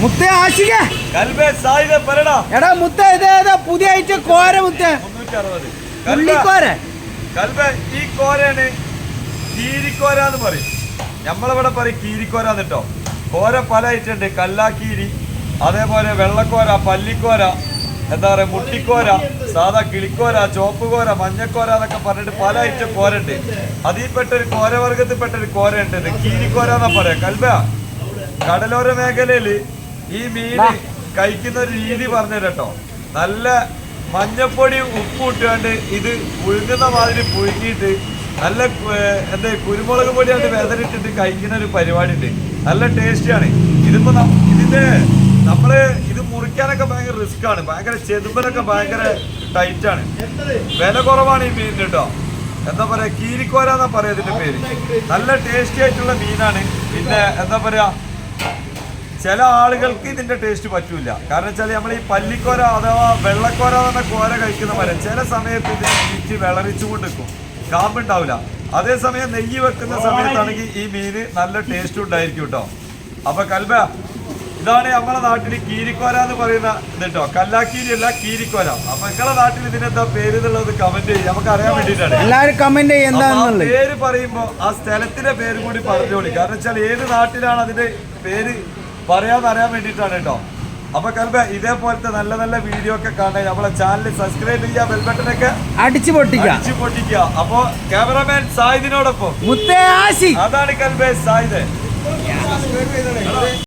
മുത്തേ ആശിക. എടാ മുത്ത ഇതേതാ പുതിയ ഐറ്റം കോര മുത്ത. ഉള്ളിക്കോര ഈ കോരയാണ് കീരിക്കോര എന്ന് പറയും. നമ്മളിവിടെ പറയും കീരിക്കോര എന്നിട്ടോ കോര പല ഐറ്റം ഉണ്ട് കല്ലാക്കീരി അതേപോലെ വെള്ളക്കോര പല്ലിക്കോര എന്താ പറയാ മുട്ടിക്കോര സാധാ കിളിക്കോര ചോപ്പ് കോര മഞ്ഞക്കോര എന്നൊക്കെ പറഞ്ഞിട്ട് പല ഐറ്റം കോര ഉണ്ട് അതിൽപ്പെട്ട ഒരു കോരവർഗത്തിൽപ്പെട്ട ഒരു കോര ഉണ്ട് ഇത് കീരിക്കോര എന്നാ പറയാ. കൽബ കടലോര മേഖലയിൽ ഈ മീൻ കഴിക്കുന്ന ഒരു രീതി പറഞ്ഞു കേട്ടോ നല്ല മഞ്ഞപ്പൊടി ഉപ്പ് ഇട്ടുകൊണ്ട് ഇത് പുഴുങ്ങുന്ന മാതിരി പുഴുങ്ങിയിട്ട് നല്ല എന്താ കുരുമുളക് പൊടി അത് വെതറിട്ടിട്ട് കഴിക്കുന്ന ഒരു പരിപാടി ഉണ്ട് നല്ല ടേസ്റ്റിയാണ്. ഇതിപ്പോ ഇതിന്റെ നമ്മൾ ഇത് മുറിക്കാനൊക്കെ ഭയങ്കര റിസ്ക് ആണ് ഭയങ്കര ചെതുമ്പനൊക്കെ ഭയങ്കര ടൈറ്റ് ആണ് വില കുറവാണ് ഈ മീനിന് കേട്ടോ. എന്താ പറയാ കീരിക്കോര എന്നാ പറയാ ഇതിന്റെ പേര്. നല്ല ടേസ്റ്റി ആയിട്ടുള്ള മീനാണ്. പിന്നെ എന്താ പറയാ ചില ആളുകൾക്ക് ഇതിന്റെ ടേസ്റ്റ് പറ്റൂല. കാരണം വെച്ചാൽ നമ്മൾ ഈ പല്ലിക്കോര അഥവാ വെള്ളക്കോര എന്ന കോര കഴിക്കുന്ന മരം ചില സമയത്ത് ഇത് മീറ്റ് വിളറിച്ചുകൊണ്ട് നിൽക്കും കാമ്പുണ്ടാവില്ല അതേസമയം നെയ്യ് വെക്കുന്ന സമയത്താണെങ്കിൽ ഈ മീന് നല്ല ടേസ്റ്റ് ഉണ്ടായിരിക്കും കേട്ടോ അപ്പൊ കൽബ ഇതാണ് നമ്മളെ നാട്ടിൽ കീരിക്കോര എന്ന് പറയുന്ന ഇത് കേട്ടോ കല്ലാക്കീരി അല്ല കീരിക്കോര. അപ്പൊ നിങ്ങളെ നാട്ടിൽ ഇതിനെന്താ പേര് എന്നുള്ളത് കമന്റ് ചെയ്യും. നമുക്ക് അറിയാൻ വേണ്ടിയിട്ടാണ് കമന്റ് എന്താന്നുള്ളത് പേര് പറയുമ്പോ ആ സ്ഥലത്തിന്റെ പേര് കൂടി പറഞ്ഞോളി. കാരണം വെച്ചാൽ ഏത് നാട്ടിലാണ് അതിന്റെ പേര് പറയാന്ന് അറിയാൻ വേണ്ടിയിട്ടാണ് കേട്ടോ. അപ്പൊ കൽബ ഇതേപോലത്തെ നല്ല നല്ല വീഡിയോ ഒക്കെ കാണാൻ നമ്മളെ ചാനൽ സബ്സ്ക്രൈബ് ചെയ്യുക ബെൽബട്ടനൊക്കെ അടിച്ചു പൊട്ടിക്കുക. അടിച്ചു പൊട്ടിക്കുക. അപ്പൊ ക്യാമറമാൻ സായിദിനോടൊപ്പം. അതാണ് കൽബ സായിദ്.